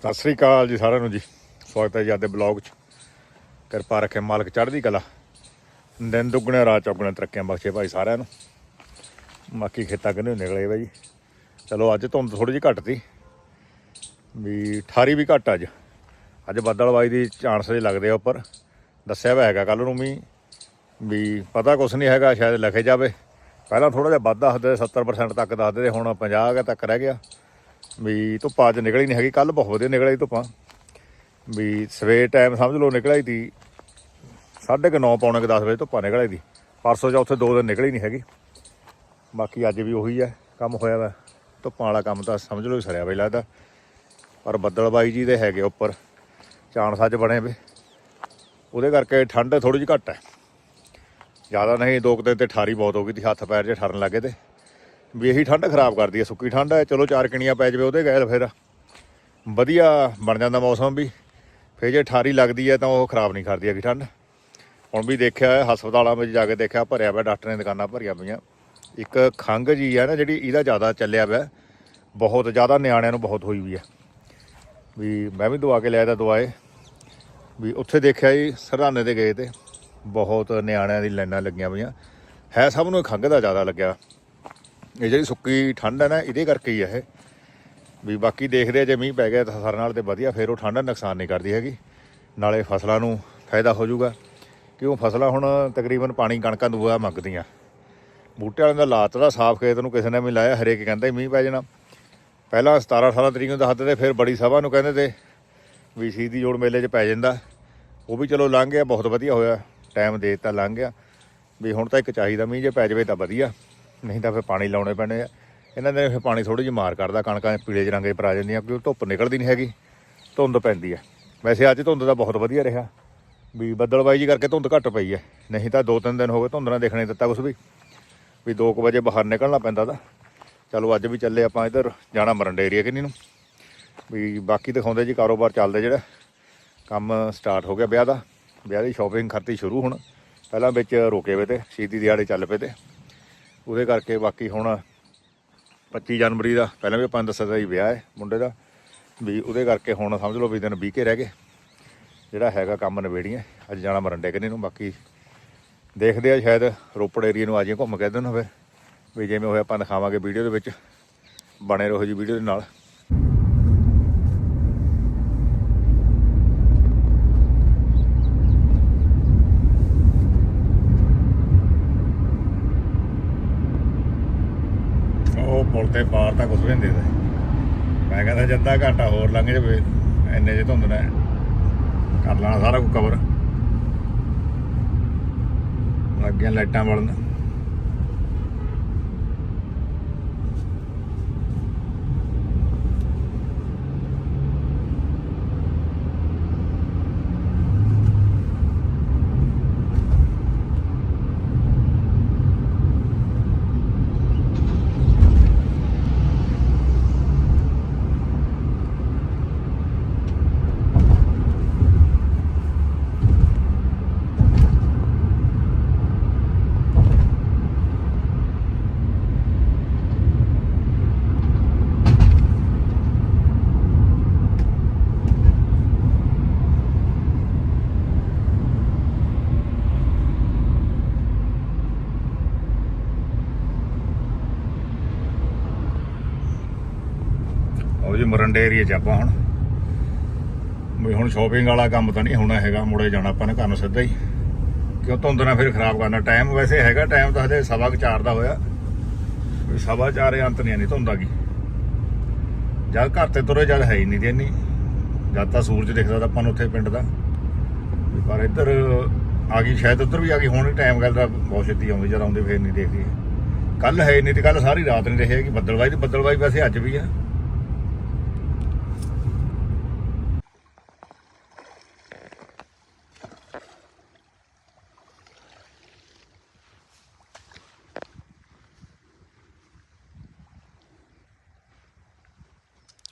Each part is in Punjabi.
ਸਤਿ ਸ੍ਰੀ ਅਕਾਲ ਜੀ ਸਾਰਿਆਂ ਨੂੰ ਜੀ। ਸਵਾਗਤ ਹੈ ਜੀ ਅੱਜ ਬਲੌਗ 'ਚ। ਕਿਰਪਾ ਰੱਖੇ ਮਾਲਕ ਚੜ੍ਹਦੀ ਕਲਾ। ਦਿਨ ਦੁੱਗਣੇ, ਰਾਤ ਚੌਗਣੇ ਤਰੱਕੀਆਂ ਬਖਸ਼ੇ ਭਾਈ ਸਾਰਿਆਂ ਨੂੰ। ਬਾਕੀ ਖੇਤਾਂ ਕਿੰਨੇ ਨਿਕਲੇ ਬਾਈ ਚਲੋ ਅੱਜ ਧੁੰਦ ਥੋੜੀ ਜਿਹੀ ਘੱਟ ਤੀ ਵੀ ਠਾਰੀ ਵੀ ਘੱਟ ਅੱਜ। ਅੱਜ ਬੱਦਲਵਾਈ ਦੀ ਚਾਂਸ ਜੇ ਲੱਗਦੇ ਆ ਉੱਪਰ। ਦੱਸਿਆ ਹੋਇਆ ਹੈਗਾ ਕੱਲ ਨੂੰ ਵੀ ਵੀ ਪਤਾ ਕੁਛ ਨਹੀਂ ਹੈਗਾ, ਸ਼ਾਇਦ ਲਿਖੇ ਜਾਵੇ। ਪਹਿਲਾਂ ਥੋੜਾ ਜਿਹਾ ਵੱਧ ਦੱਸਦੇ 70% ਤੱਕ ਦੱਸਦੇ ਤੇ ਹੁਣ 50 ਤੱਕ ਰਹਿ ਗਿਆ। ਵੀ ਧੁੱਪਾਂ ਅੱਜ ਨਿਕਲੀ ਨਹੀਂ ਹੈਗੀ ਕੱਲ ਬਹੁਤ ਵਧੀਆ ਨਿਕਲੀ ਧੁੱਪਾਂ। ਵੀ ਸਵੇਰ ਟਾਈਮ ਸਮਝ ਲਓ ਨਿਕਲੀ ਤੀ ਸਾਢੇ ਕੁ ਨੌ, ਪੌਣੇ ਕੁ 10 ਵਜੇ ਧੁੱਪਾਂ ਨਿਕਲੀ ਦੀ ਪਰਸੋਂ ਚੌਥੇ ਦੋ ਦਿਨ ਨਿਕਲੀ ਨਹੀਂ ਹੈਗੀ। ਬਾਕੀ ਅੱਜ ਵੀ ਉਹੀ ਹੈ, ਕੰਮ ਹੋਇਆ ਵਾ। ਧੁੱਪਾਂ ਵਾਲਾ ਕੰਮ ਤਾਂ ਸਮਝ ਲਓ ਹੀ ਸਰਿਆ ਬਈ ਲੱਗਦਾ। ਪਰ ਬੱਦਲ ਬਾਈ ਜੀ ਦੇ ਹੈਗੇ ਉੱਪਰ, ਚਾਣ ਸੱਜ ਬਣੇ ਵੇ। ਉਹਦੇ ਕਰਕੇ ਠੰਡ ਥੋੜੀ ਜਿਹੀ ਘੱਟ ਹੈ। ਜ਼ਿਆਦਾ ਨਹੀਂ, ਦੋ ਕੁ ਦਿਨ ਤੇ ਠਾਰੀ ਬਹੁਤ ਹੋ ਗਈ ਤੀ ਹੱਥ ਪੈਰ ਜੇ ਠਰਨ ਲੱਗੇ ਤੇ। ਵੀ ਇਹੀ ਠੰਡ ਖਰਾਬ ਕਰਦੀ ਹੈ ਸੁੱਕੀ ਠੰਡ ਹੈ ਚਲੋ ਚਾਰ ਕਿਣੀਆਂ ਪੈ ਜਾਵੇ ਉਹਦੇ ਗੈਲ ਫਿਰ। ਵਧੀਆ ਬਣ ਜਾਂਦਾ ਮੌਸਮ ਵੀ। ਫਿਰ ਜੇ ਠਾਰੀ ਲੱਗਦੀ ਹੈ ਤਾਂ ਉਹ ਖਰਾਬ ਨਹੀਂ ਕਰਦੀ ਹੈਗੀ ਠੰਡ। ਹੁਣ ਵੀ ਦੇਖਿਆ ਹਸਪਤਾਲਾਂ ਵਿੱਚ ਜਾ ਕੇ ਦੇਖਿਆ, ਭਰਿਆ ਪਿਆ, ਡਾਕਟਰਾਂ ਦੀਆਂ ਦੁਕਾਨਾਂ ਭਰੀਆਂ ਪਈਆਂ। ਇੱਕ ਖੰਗ ਜੀ ਹੈ ਨਾ ਜਿਹੜੀ, ਇਹਦਾ ਜ਼ਿਆਦਾ ਚੱਲਿਆ ਪਿਆ। ਬਹੁਤ ਜ਼ਿਆਦਾ ਨਿਆਣਿਆਂ ਨੂੰ ਬਹੁਤ ਹੋਈ ਵੀ ਹੈ ਵੀ ਮੈਂ ਵੀ ਦਵਾ ਕੇ ਲਿਆ ਤਾਂ ਦਵਾਏ। ਵੀ ਉੱਥੇ ਦੇਖਿਆ ਜੀ ਸਰਹਾਨੇ ਤੇ ਗਏ ਤੇ। ਬਹੁਤ ਨਿਆਣਿਆਂ ਦੀ ਲਾਈਨਾਂ ਲੱਗੀਆਂ ਪਈਆਂ। ਹੈ ਸਭ ਨੂੰ ਖੰਗ ਦਾ ਜ਼ਿਆਦਾ ਲੱਗਿਆ। ਇਹ ਜਿਹੜੀ ਸੁੱਕੀ ਠੰਡ ਹੈ ਨਾ, ਇਹਦੇ ਕਰਕੇ ਹੀ ਹੈ ਇਹ। ਵੀ ਬਾਕੀ ਦੇਖਦੇ ਆ, ਜੇ ਮੀਂਹ ਪੈ ਗਿਆ ਤਾਂ ਸਾਰਿਆਂ ਨਾਲ ਤੇ ਵਧੀਆ, ਫਿਰ ਉਹ ਠੰਡ ਨੁਕਸਾਨ ਨਹੀਂ ਕਰਦੀ ਹੈਗੀ। ਨਾਲੇ ਫਸਲਾਂ ਨੂੰ ਫਾਇਦਾ ਹੋ ਜਾਊਗਾ। ਕਿਉਂ? ਫਸਲਾਂ ਹੁਣ ਤਕਰੀਬਨ ਪਾਣੀ ਕਣਕਾਂ ਦੂਆ ਮੰਗਦੀਆਂ। ਬੂਟੇ ਵਾਲਿਆਂ ਦਾ ਲਾਤ ਦਾ ਸਾਫ਼ ਖੇਤ ਨੂੰ ਕਿਸੇ ਨੇ ਵੀ ਲਾਇਆ, ਹਰੇਕ ਕਹਿੰਦਾ ਮੀਂਹ ਪੈ ਜਾਣਾ। ਪਹਿਲਾਂ 17 18 ਤਰੀਕ ਨੂੰ ਦੱਸਦੇ ਤੇ ਫਿਰ ਬੜੀ ਸਭਾ ਨੂੰ ਕਹਿੰਦੇ ਤੇ ਵੀ ਸ਼ਹੀਦੀ ਜੋੜ ਮੇਲੇ 'ਚ ਪੈ ਜਾਂਦਾ। ਉਹ ਵੀ ਚਲੋ ਲੰਘ ਗਿਆ, ਬਹੁਤ ਵਧੀਆ ਹੋਇਆ। ਟਾਈਮ ਦੇ ਦਿੱਤਾ ਲੰਘ ਗਿਆ। ਵੀ ਹੁਣ ਤਾਂ ਇੱਕ ਚਾਹੀਦਾ ਮੀਂਹ ਜੇ ਪੈ ਜਾਵੇ ਤਾਂ ਵਧੀਆ। ਨਹੀਂ ਤਾਂ ਫਿਰ ਪਾਣੀ ਲਾਉਣੇ ਪੈਣੇ ਆ। ਇਹਨਾਂ ਦੇ ਫਿਰ ਪਾਣੀ ਥੋੜੀ ਜਿਹੀ ਮਾਰ ਕਰਦਾ, ਕਣਕਾਂ ਪੀਲੇ ਜਿਹੇ ਪਰ ਆ ਜਾਂਦੀਆਂ, ਕਿਉਂਕਿ ਧੁੱਪ ਨਿਕਲਦੀ ਨਹੀਂ ਹੈਗੀ, ਧੁੰਦ ਪੈਂਦੀ ਹੈ ਵੈਸੇ ਅੱਜ ਧੁੰਦ ਦਾ ਬਹੁਤ ਵਧੀਆ ਰਿਹਾ। ਵੀ ਬੱਦਲਬਾਈ ਜੀ ਕਰਕੇ ਧੁੰਦ ਘੱਟ ਪਈ ਹੈ ਨਹੀਂ ਤਾਂ ਦੋ ਤਿੰਨ ਦਿਨ ਹੋ ਗਏ ਧੁੰਦ ਨਾਲ ਦੇਖਣੇ ਦਿੱਤਾ ਕੁਛ ਵੀ। ਵੀ 2 ਵਜੇ ਬਾਹਰ ਨਿਕਲਣਾ ਪੈਂਦਾ ਤਾਂ। ਚਲੋ ਅੱਜ ਵੀ ਚੱਲੇ ਆਪਾਂ ਇੱਧਰ, ਜਾਣਾ ਮਰੰਡੇ ਏਰੀਆ ਕਿੰਨੀ ਨੂੰ। ਵੀ ਬਾਕੀ ਦਿਖਾਉਂਦੇ ਜੀ ਕਾਰੋਬਾਰ ਚੱਲਦਾ ਜਿਹੜਾ। ਕੰਮ ਸਟਾਰਟ ਹੋ ਗਿਆ ਵਿਆਹ ਦਾ। ਵਿਆਹ ਦੀ ਸ਼ਾਪਿੰਗ ਕਰਤੀ ਸ਼ੁਰੂ ਹੁਣ। ਪਹਿਲਾਂ ਵਿੱਚ ਰੋਕੇ ਵੇ ਤੇ ਸ਼ਹੀਦੀ ਦਿਹਾੜੇ ਚੱਲ ਪਏ ਤੇ। ਉਹਦੇ ਕਰਕੇ ਬਾਕੀ ਹੁਣ 25 ਜਨਵਰੀ ਦਾ, ਪਹਿਲਾਂ ਵੀ ਆਪਾਂ ਨੂੰ ਦੱਸਿਆ ਸੀ ਜੀ ਵਿਆਹ ਹੈ ਮੁੰਡੇ ਦਾ, ਵੀ ਉਹਦੇ ਕਰਕੇ ਹੁਣ ਸਮਝ ਲਓ ਵੀ ਦਿਨ 20 ਕੇ ਰਹਿ ਗਏ। ਜਿਹੜਾ ਹੈਗਾ ਕੰਮ ਨਵੇੜੀਆਂ ਅੱਜ ਜਾਣਾ ਮਰੰਡੇ ਕਿੰਨੇ ਨੂੰ, ਬਾਕੀ ਦੇਖਦੇ ਆ ਸ਼ਾਇਦ ਰੋਪੜ ਏਰੀਆ ਨੂੰ ਆ ਜਾਈਏ ਘੁੰਮ ਕੇ ਦਿਨ ਹੋਵੇ ਵੀ ਜਿਵੇਂ ਹੋਇਆ ਆਪਾਂ ਦਿਖਾਵਾਂਗੇ ਵੀਡੀਓ ਦੇ ਵਿੱਚ, ਬਣੇ ਰਹੋ ਜੀ ਵੀਡੀਓ ਦੇ ਨਾਲ। ਉਹ ਪਾਰ ਤਾਂ ਕੁਝ ਵੀ ਨਹੀਂ ਦਿੰਦੇ ਮੈਂ ਕਹਿੰਦਾ ਜੱਦਾ ਘੰਟਾ ਹੋਰ ਲੰਘ ਜਾਵੇ, ਇੰਨੇ ਜੇ ਧੁੰਦ ਨੇ ਕਰ ਲੈਣਾ ਸਾਰਾ ਕੁਝ ਕਵਰ ਅੱਗੇ ਲਾਈਟਾਂ ਬਲਣ। ਉਹ ਜੀ ਮਰੰਡੇ ਏਰੀਆ 'ਚ ਆਪਾਂ ਹੁਣ। ਵੀ ਹੁਣ ਸ਼ਾਪਿੰਗ ਵਾਲਾ ਕੰਮ ਤਾਂ ਨਹੀਂ ਹੋਣਾ ਹੈਗਾ, ਮੁੜੇ ਜਾਣਾ ਆਪਾਂ ਨੇ ਘਰ ਨੂੰ ਸਿੱਧਾ ਹੀ। ਕਿਉਂ ਧੁੰਦ ਨਾਲ ਫਿਰ ਖਰਾਬ ਕਰਨਾ। ਟਾਈਮ ਵੈਸੇ ਹੈਗਾ ਟਾਈਮ ਤਾਂ ਹਜੇ ਸਵਾ ਕੁ ਚਾਰ ਦਾ ਹੋਇਆ। ਵੀ ਸਵਾ ਚਾਰੇ ਅੰਤ ਨਹੀਂ ਆਣੀ ਧੁੰਦ ਆ ਗਈ। ਜਦ ਘਰ ਤੇ ਤੁਰੇ, ਜਦ ਹੈ ਹੀ ਨਹੀਂ ਦੇਣੀ ਜਦ ਤਾਂ ਸੂਰਜ ਦਿਖਦਾ ਤਾਂ ਆਪਾਂ ਨੂੰ ਉੱਥੇ ਪਿੰਡ ਦਾ। ਪਰ ਇੱਧਰ ਆ ਗਈ, ਸ਼ਾਇਦ ਉੱਧਰ ਵੀ ਆ ਗਈ, ਹੁਣ ਟਾਈਮ ਗੱਲ ਦਾ ਬਹੁਤ ਛੇਤੀ ਆਉਂਦੀ, ਜਦ ਆਉਂਦੇ ਫੇਰ ਨਹੀਂ ਦੇਖਦੀ। ਕੱਲ ਹੈ ਹੀ ਨਹੀਂ ਤੇ ਕੱਲ ਸਾਰੀ ਰਾਤ ਨਹੀਂ ਰਹੀ ਹੈਗੀ ਬੱਦਲਵਾਈ ਤੇ ਬੱਦਲਵਾਈ ਵੈਸੇ ਅੱਜ ਵੀ ਆ।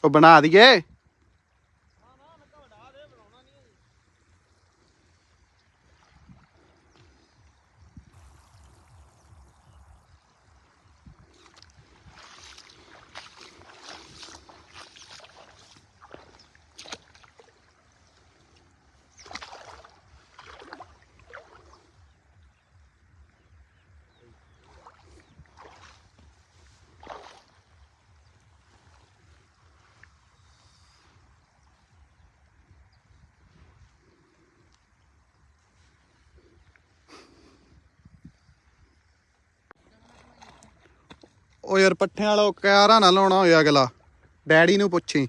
ਉਹ ਬਣਾ ਦਈਏ। ਉਹ ਯਾਰ ਪੱਠਿਆਂ ਵਾਲਾ ਕਿਆਰਾ ਨਾ ਲਾਉਣਾ ਹੋਇਆ ਅਗਲਾ। ਡੈਡੀ ਨੂੰ ਪੁੱਛੀ।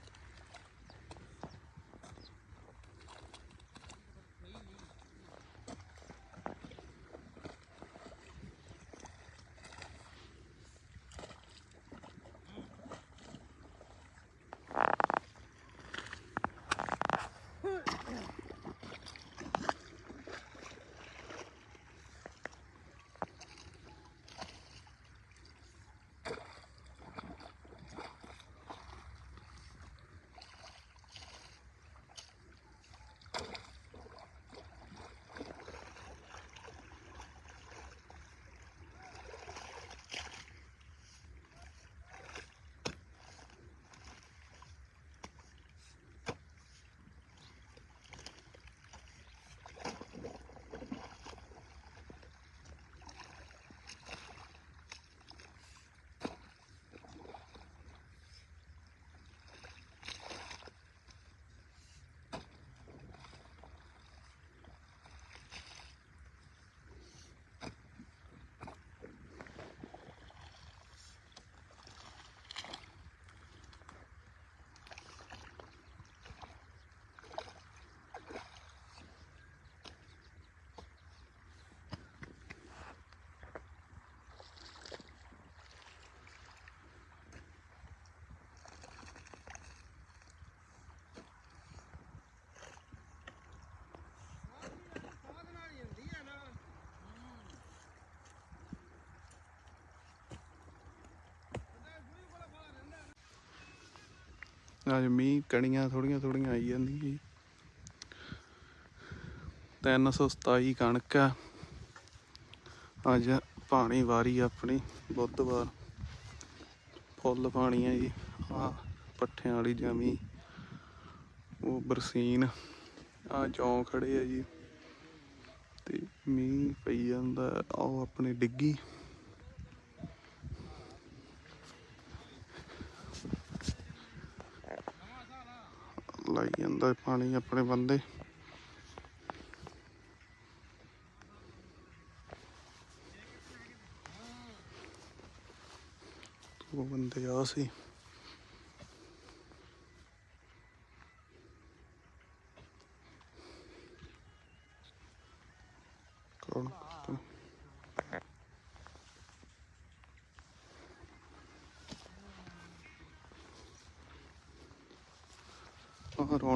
ਅੱਜ ਮੀਂਹ ਕਣੀਆਂ ਥੋੜੀਆਂ ਥੋੜੀਆਂ ਆਈ ਜਾਂਦੀਆਂ ਜੀ। 327 ਕਣਕ ਆ। ਅੱਜ ਪਾਣੀ ਵਾਰੀ ਆਪਣੀ ਬੁੱਧਵਾਰ। ਫੁੱਲ ਪਾਣੀ ਆ ਜੀ। ਆ ਪੱਠਿਆਂ ਵਾਲੀ ਜਮੀ। ਉਹ ਬਰਸੀਨ। ਆ ਚੌਂ ਖੜੇ ਆ ਜੀ। ਤੇ ਮੀਂਹ ਪਈ ਜਾਂਦਾ। ਆਓ ਆਪਣੀ ਡਿੱਗੀ। ਲਾਈ ਜਾਂਦਾ ਪਾਣੀ ਆਪਣੇ ਬੰਦੇ। ਉਹ ਬੰਦੇ ਆ ਸੀ।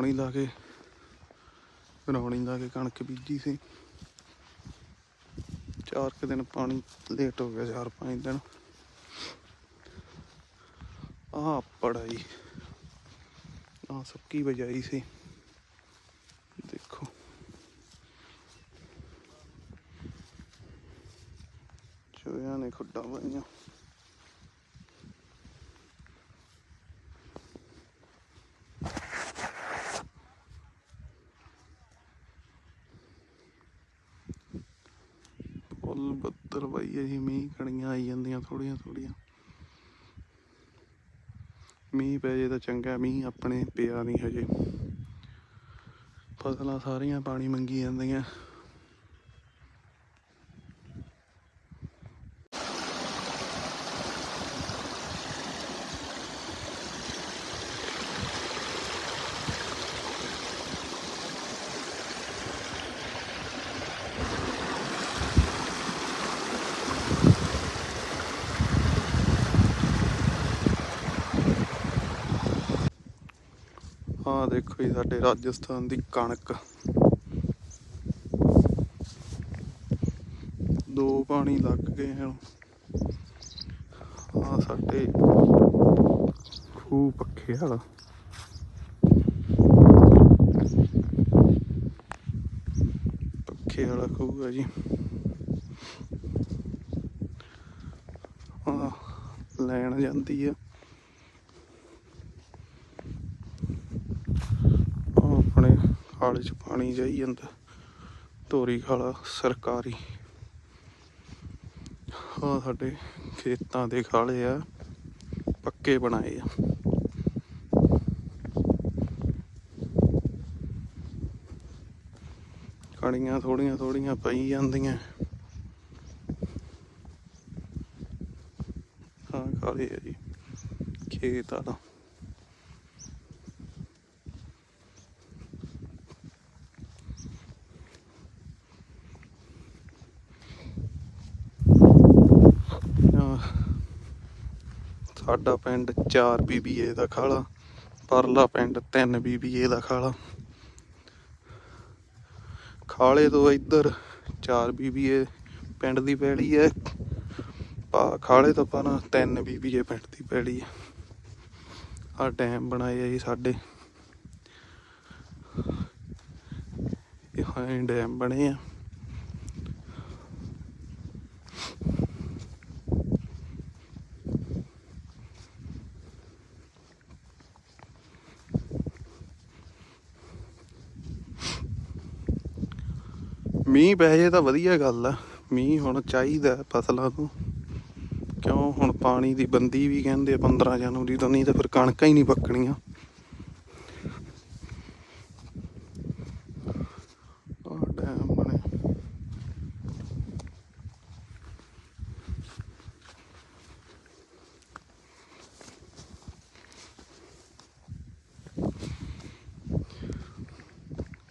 ਆਹ ਲਾ ਕੇ ਰੌਣੀ ਲਾ ਕੇ ਕਣਕ ਬੀਜੀ ਸੀ। ਚਾਰ ਕੁ ਦਿਨ ਪਾਣੀ ਲੇਟ ਹੋ ਗਿਆ, ਚਾਰ ਪੰਜ ਦਿਨ। ਆਹ ਪੜਾਈ ਆਹ ਸੁੱਕੀ ਵਜਾਈ ਸੀ। ਦੇਖੋ। ਚੋਇਆ ਨੇ ਖੁੱਡਾ ਪਾਈਆਂ ਫੁੱਲ ਬੱਦਲ ਪਈ ਹੈ ਜੀ ਮੀਂਹ ਕਣੀਆਂ ਆਈ ਜਾਂਦੀਆਂ ਥੋੜੀਆਂ ਥੋੜੀਆਂ। ਮੀਂਹ ਪੈ ਜੇ ਤਾਂ ਚੰਗਾ ਮੀਂਹ ਆਪਣੇ ਪਿਆ ਨਹੀਂ ਹਜੇ। ਫਸਲਾਂ ਸਾਰੀਆਂ ਪਾਣੀ ਮੰਗੀ ਜਾਂਦੀਆਂ ਆਹ ਦੇਖੋ ਜੀ ਸਾਡੇ ਰਾਜਸਥਾਨ ਦੀ ਕਣਕ। ਦੋ ਪਾਣੀ ਲੱਗ ਗਏ ਹਨ ਆ ਸਾਡੇ ਖੂਹ ਪੱਖੇ ਵਾਲਾ। ਪੱਖੇ ਵਾਲਾ ਖੂਹ ਹੈ ਜੀ। ਆ ਲੈਣ ਜਾਂਦੀ ਆ ਉਹ ਆਪਣੇ ਖਾਲੇ ਚ ਪਾਣੀ ਜਾਈ ਜਾਂਦਾ। ਧੋਰੀ ਖਾਲਾ ਸਰਕਾਰੀ। ਆ ਸਾਡੇ ਖੇਤਾਂ ਦੇ ਖਾਲੇ ਆ। ਪੱਕੇ ਬਣਾਏ ਆ। ਕਣੀਆਂ ਥੋੜੀਆਂ ਥੋੜੀਆਂ ਪਈ ਜਾਂਦੀਆਂ। ਹਾਂ ਜੀ। ਖੇਤ ਆ ਦਾ ਆਹ, ਸਾਡਾ ਪਿੰਡ 4 ਬੀਬੀਏ ਦਾ ਖਾਲਾ, ਪਰਲਾ ਪਿੰਡ 3 ਬੀਬੀਏ ਦਾ ਖਾਲਾ। ਖਾਲੇ ਤੋਂ ਇੱਧਰ 4 ਬੀਬੀਏ ਪਿੰਡ ਦੀ ਪੈੜੀ ਹੈ ਖਾਲੇ ਤੋਂ ਪਰਾਂ 3 ਬੀਬੀਏ ਪਿੰਡ ਦੀ ਪੈੜੀ ਹੈ ਆ ਡੈਮ ਬਣਾਏ ਜੀ ਸਾਡੇ। ਇਹ ਹਾਂ ਡੈਮ ਬਣੇ ਆ। ਮੀਂਹ ਪੈ ਜੇ ਤਾਂ ਵਧੀਆ ਗੱਲ ਆ। ਮੀਂਹ ਹੁਣ ਚਾਹੀਦਾ ਫਸਲਾਂ ਨੂੰ। ਕਿਉਂ? ਹੁਣ ਪਾਣੀ ਦੀ ਬੰਦੀ ਵੀ ਕਹਿੰਦੇ ਆ 15 ਜਨਵਰੀ ਤੋਂ, ਨਹੀਂ ਤਾਂ ਫਿਰ ਕਣਕਾਂ ਹੀ ਨਹੀਂ ਪੱਕਣੀਆਂ।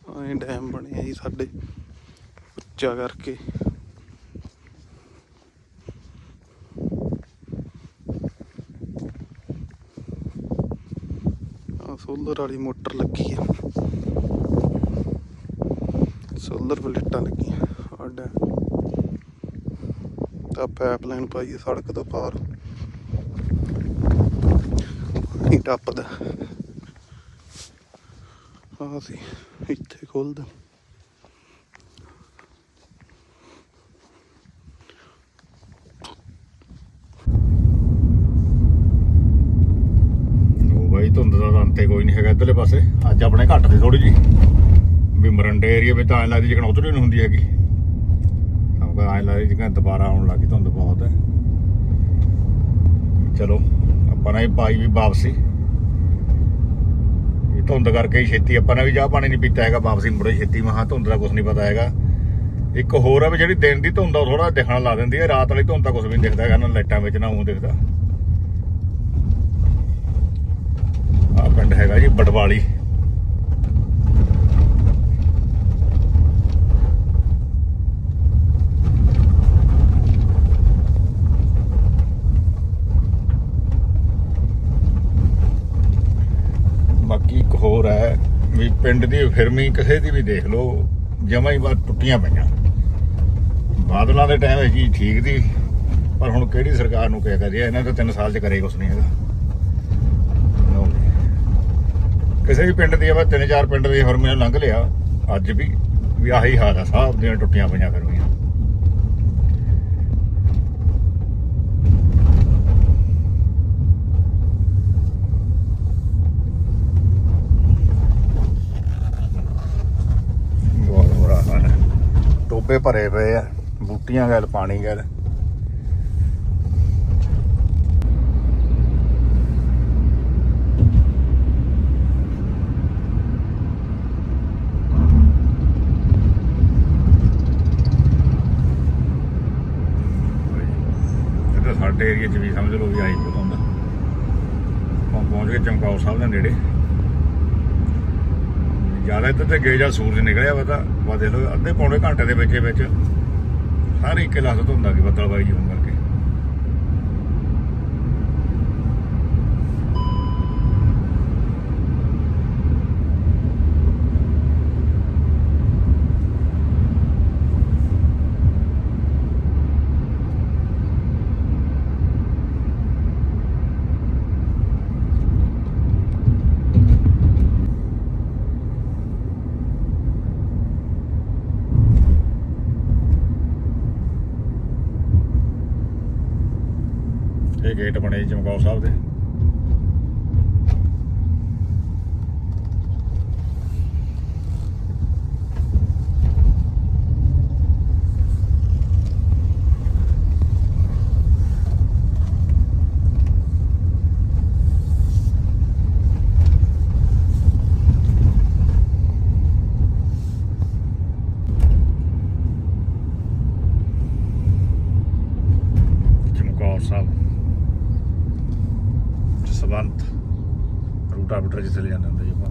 ਆਹ ਡੈਮ ਬਣੇ ਜੀ ਸਾਡੇ। ਉੱਚਾ ਕਰਕੇ। ਆ ਸੋਲਰ ਵਾਲੀ ਮੋਟਰ ਲੱਗੀ ਆ। ਸੋਲਰ ਪਲੇਟਾਂ ਲੱਗੀਆਂ ਆਡਾ ਤਾਂ ਪਾਈਪਲਾਈਨ ਪਾਈ ਸੜਕ ਤੋਂ ਪਾਰ ਪਾਣੀ ਟੱਪਦਾ। ਆ ਸੀ ਇੱਥੇ ਖੋਲਦਾ ਉਹ ਬਾਈ ਧੁੰਦ ਦਾ ਤਾਂ ਅੰਤੇ ਕੋਈ ਨਹੀਂ ਹੈਗਾ ਇੱਧਰਲੇ ਪਾਸੇ। ਅੱਜ ਆਪਣੇ ਘੱਟ ਦੀ ਥੋੜੀ ਜੀ ਵੀ ਮਰੰਡੇ ਏਰੀਆ ਵਿੱਚ ਤਾਂ ਐਂ ਲੱਗਦੀ ਜਿਕਣ ਉਧਰ ਹੀ ਨਹੀਂ ਹੁੰਦੀ ਹੈਗੀ। ਸਭ ਕਾ ਲੱਗਦੀ ਜਿਕਣ ਦੁਬਾਰਾ ਆਉਣ ਲੱਗੀ ਧੁੰਦ ਬਹੁਤ ਹੈ। ਚਲੋ, ਆਪਾਂ ਨੇ ਪਾਈ ਵੀ ਵਾਪਸੀ। ਧੁੰਦ ਕਰਕੇ ਹੀ ਛੇਤੀ ਆਪਾਂ ਨੇ ਵੀ ਚਾਹ ਪਾਣੀ ਨਹੀਂ ਪੀਤਾ ਹੈਗਾ, ਵਾਪਸੀ ਮੁੜੇ ਛੇਤੀ। ਮਹਾ ਧੁੰਦ ਦਾ ਕੁਝ ਨਹੀਂ ਪਤਾ ਹੈਗਾ। ਇੱਕ ਹੋਰ ਆ ਵੀ ਜਿਹੜੀ ਦਿਨ ਦੀ ਧੁੰਦ ਆ ਥੋੜਾ ਦਿਖਣ ਲਾ ਦਿੰਦੀ ਹੈ ਰਾਤ ਵਾਲੀ ਧੁੰਦ ਤਾਂ ਕੁਝ ਵੀ ਨਹੀਂ ਦਿਖਦਾ ਹੈਗਾ, ਨਾ ਲਾਈਟਾਂ ਵਿੱਚ, ਨਾ ਉਹ ਦਿਖਦਾ। ਆ ਪਿੰਡ ਹੈਗਾ ਜੀ, ਬਟਵਾਲੀ। ਬਾਕੀ ਇੱਕ ਹੋਰ ਹੈ ਵੀ ਪਿੰਡ ਦੀ ਫਿਰਮੀ ਕਿਸੇ ਦੀ ਵੀ ਦੇਖ ਲਓ, ਜਮਾ ਹੀ ਬਾਤ ਟੁੱਟੀਆਂ ਪਈਆਂ। ਬਾਦਲਾਂ ਦੇ ਟਾਈਮ ਵਿੱਚ ਹੀ ਠੀਕ ਦੀ, ਪਰ ਹੁਣ ਕਿਹੜੀ ਸਰਕਾਰ ਨੂੰ ਕਹਿ ਕਰਿਆ ਇਹਨਾਂ ਤਾਂ 3 ਸਾਲ ਚ ਕਰੇ ਕੁਛ ਨਹੀਂ ਹੈਗਾ ਲਓ ਜੀ। ਕਿਸੇ ਵੀ ਪਿੰਡ ਦੀ ਆਪਾਂ ਤਿੰਨ ਚਾਰ ਪਿੰਡ ਦੀ ਦੇ ਹਰਮੇ ਲੰਘ ਲਿਆ। ਅੱਜ ਵੀ ਵੀ ਆਹੀ ਹਾਲ ਆ ਸਭ ਦੀਆਂ ਟੁੱਟੀਆਂ ਪਈਆਂ ਫਿਰਮੀਆਂ ਬਹੁਤ ਬੁਰਾ ਹਾਲ ਹੈ ਟੋਬੇ ਭਰੇ ਪਏ ਆ, ਬੂਟੀਆਂ ਗੈਲ, ਪਾਣੀ ਗੈਲ ਇਹ ਤਾਂ ਸਾਡੇ ਏਰੀਆ ਵੀ ਆਈ ਬਹੁਤ ਹੁੰਦਾ ਆਪਾਂ ਪਹੁੰਚ ਗਏ ਚਮਕੌਰ ਸਾਹਿਬ ਦੇ ਨੇੜੇ। ਜ਼ਿਆਦਾ ਇੱਧਰ ਤੇ ਗਏ ਜਾਂ ਸੂਰਜ ਨਿਕਲਿਆ ਵਾ ਤਾਂ ਵਾ ਦੇਖ ਲਓ, ਅੱਧੇ ਪੌਣੇ ਘੰਟੇ ਦੇ ਵਿੱਚ ਹੀ ਵਿੱਚ ਸਾਰੇ ਇੱਕ ਲੱਖ ਤੋਂ ਹੁੰਦਾ ਕਿ ਬੱਦਲਬਾਈ ਜੀ ਹੋਣ ਕਰਕੇ ਇਹ ਗੇਟ ਬਣੇ ਚਮਕੌਰ ਸਾਹਿਬ ਦੇ ਚਮਕੌਰ ਸਾਹਿਬ ਕੋਲ ਜਿੱਥੇ ਲੈ ਜਾਂਦੇ ਹੁੰਦੇ ਜੀ ਆਪਾਂ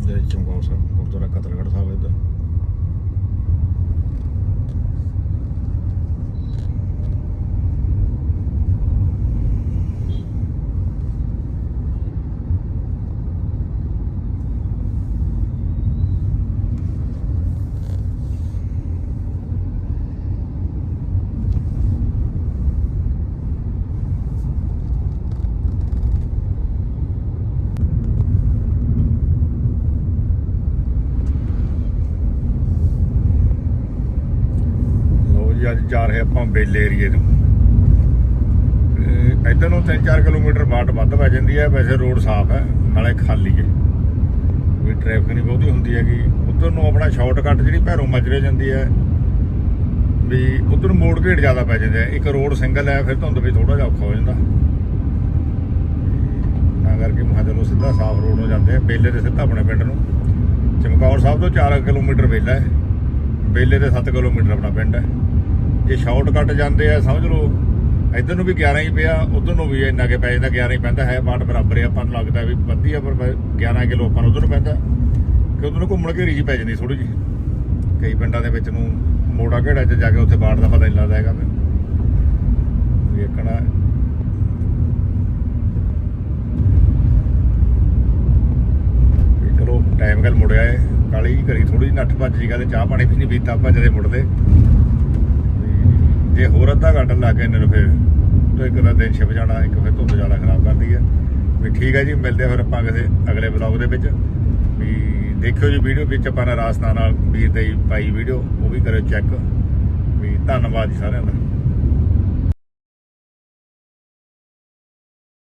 ਜਿਹੜੇ ਚਮਕੌਰ ਸਾਹਿਬ ਗੁਰਦੁਆਰਾ ਕਤਲਗੜ੍ਹ ਸਾਹਿਬ ਇੱਧਰ ਲਓ ਜਾ ਰਹੇ ਆਪਾਂ ਬੇਲ ਏਰੀਏ ਨੂੰ। ਤੇ ਇੱਧਰ ਨੂੰ 3-4 ਕਿਲੋਮੀਟਰ ਬਾਟ ਵੱਧ ਪੈ ਜਾਂਦੀ ਹੈ, ਵੈਸੇ ਰੋਡ ਸਾਫ਼ ਹੈ, ਨਾਲੇ ਖਾਲੀ ਹੈ। ਵੀ ਟ੍ਰੈਫਿਕ ਨਹੀਂ ਬਹੁਤੀ ਹੁੰਦੀ ਹੈਗੀ। ਉਧਰ ਨੂੰ ਆਪਣਾ ਸ਼ਾਰਟਕਟ ਜਿਹੜੀ ਭੈਰੋਂ ਮਜਰੇ ਜਾਂਦੀ ਹੈ, ਵੀ ਉਧਰ ਨੂੰ ਮੋੜ ਘੇੜ ਜ਼ਿਆਦਾ ਪੈ ਜਾਂਦੇ ਆ। ਇੱਕ ਰੋਡ ਸਿੰਗਲ ਹੈ, ਫਿਰ ਧੁੰਦ ਵੀ ਥੋੜਾ ਜਿਹਾ ਔਖਾ ਹੋ ਜਾਂਦਾ। ਤਾਂ ਕਰਕੇ ਮਹਾਂ ਚਲੋ ਸਿੱਧਾ ਸਾਫ਼ ਰੋਡ ਹੋ ਜਾਂਦੇ ਆ, ਬੇਲੇ ਦੇ ਸਿੱਧਾ ਆਪਣੇ ਪਿੰਡ ਨੂੰ। ਚਮਕੌਰ ਸਾਹਿਬ ਤੋਂ 4 ਕਿਲੋਮੀਟਰ ਬੇਲਾ ਹੈ। ਬੇਲੇ ਦੇ 7 ਕਿਲੋਮੀਟਰ ਆਪਣਾ ਪਿੰਡ ਹੈ। ਜੇ ਸ਼ਾਰਟਕਟ ਜਾਂਦੇ ਆ, ਸਮਝ ਲਓ, ਇੱਧਰ ਨੂੰ ਵੀ 11 ਹੀ ਪਿਆ, ਉਧਰ ਨੂੰ ਵੀ ਇੰਨਾ ਕੇ ਪੈ ਜਾਂਦਾ 11 ਹੀ ਪੈਂਦਾ, ਹੈ ਬਾਟ ਬਰਾਬਰ ਹੈ ਆਪਾਂ ਨੂੰ ਲੱਗਦਾ ਵੀ ਵਧੀਆ, ਪਰ 11 ਕਿਲੋ ਆਪਾਂ ਨੂੰ ਉਧਰ ਨੂੰ ਪੈਂਦਾ। ਕਿ ਉਧਰ ਨੂੰ ਘੁੰਮਣ ਘੇਰੀ ਜੀ ਪੈ ਜਾਂਦੀ ਥੋੜੀ ਜੀ ਕਈ ਪਿੰਡਾਂ ਦੇ ਵਿੱਚ ਨੂੰ ਮੋੜਾ ਘੇੜਾ 'ਚ ਜਾ ਕੇ ਉੱਥੇ ਬਾਟ ਦਾ ਪਤਾ ਨਹੀਂ ਲੱਗਦਾ ਹੈਗਾ ਮੈਨੂੰ ਵੇਖਣਾ। ਚਲੋ ਟਾਈਮ ਗੱਲ ਮੁੜਿਆ ਏ ਕਾਲੀ ਜੀ ਕਰੀ ਥੋੜੀ ਜਿਹੀ ਨੱਠ ਭੱਜ ਜੀ, ਕਹਿੰਦੇ ਚਾਹ ਪਾਣੀ ਵੀ ਨਹੀਂ ਪੀਤਾ ਆਪਾਂ ਜਦੇ ਮੁੜਦੇ। ਜੇ ਹੋਰ ਅੱਧਾ ਘੰਟਾ ਲੱਗ ਗਏ ਨੂੰ ਫਿਰ, ਤੋਂ ਇੱਕ ਦਾ ਦਿਨ ਛਿਪ ਜਾਣਾ, ਇੱਕ ਫਿਰ ਧੁੰਦ ਜ਼ਿਆਦਾ ਖਰਾਬ ਕਰਦੀ ਹੈ ਵੀ ਠੀਕ ਹੈ ਜੀ, ਮਿਲਦੇ ਫਿਰ ਆਪਾਂ ਕਿਸੇ ਅਗਲੇ ਵਲੌਗ ਦੇ ਵਿੱਚ। ਵੀ ਦੇਖਿਓ ਜੀ ਵੀਡੀਓ ਵਿੱਚ ਆਪਾਂ ਨੇ ਰਾਸਤਾ ਨਾਲ ਵੀਰ ਦੇ ਪਾਈ ਵੀਡੀਓ ਉਹ ਵੀ ਕਰਿਓ ਚੈੱਕ ਵੀ ਧੰਨਵਾਦ ਜੀ ਸਾਰਿਆਂ ਦਾ।